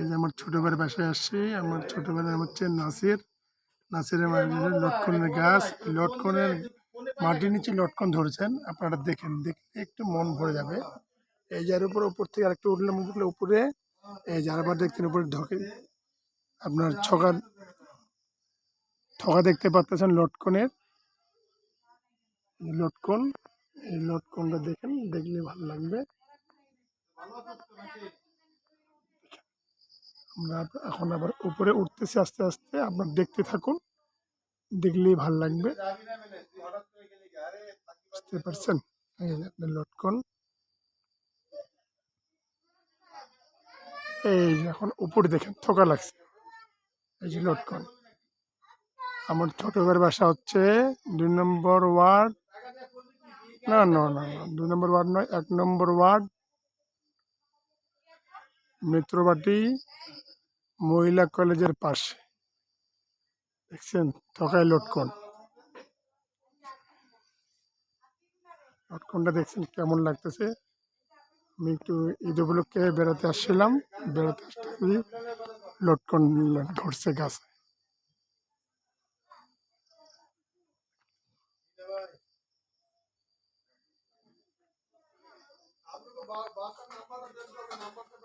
এই যে আমার ছোট ভাইয়ের বাসায় আসছি, আমার ছোট ভাইয়ের নাম হচ্ছে নাসির। নাসিরের লটকনের গাছ। লটকনের মাটির নিচে লটকন ধরেছেন, আপনারা দেখেন। দেখলে একটু মন ভরে যাবে। এই যার উপরে উপর থেকে আরেকটু উঠলাম উঠলে উপরে, এই যার আবার দেখছেন উপরে ঢকে। আপনার ছকা ঠকা দেখতে পাচ্ছেন লটকনের। লটকন, এই লটকনটা দেখেন, দেখলে ভালো লাগবে। আমরা এখন আবার উপরে উঠতেছি আস্তে আস্তে। আপনার দেখতে থাকুন। দেখলেই ভালো লাগবে। বুঝতে পারছেন? আপনার লটকন। এই যে এখন উপরে দেখেন, থোকা লাগছে। এই যে লটকন। আমার ছোট ভাইয়ের বাসা হচ্ছে দুই নম্বর ওয়ার্ড। না না না না, দুই নম্বর ওয়ার্ড নয়, এক নম্বর ওয়ার্ড। মিত্রবাটি। মহিলা কলেজের পাশে। দেখছেন? থকায় লটকন। লটকনটা দেখছেন কেমন লাগতেছে? আমি একটু ঈদ উপলক্ষে বেড়াতে আসছিলাম। বেড়াতে আসতে লটকন ধরছে গাছে। বাসার নাম্বারটা দেন নাম্বারটা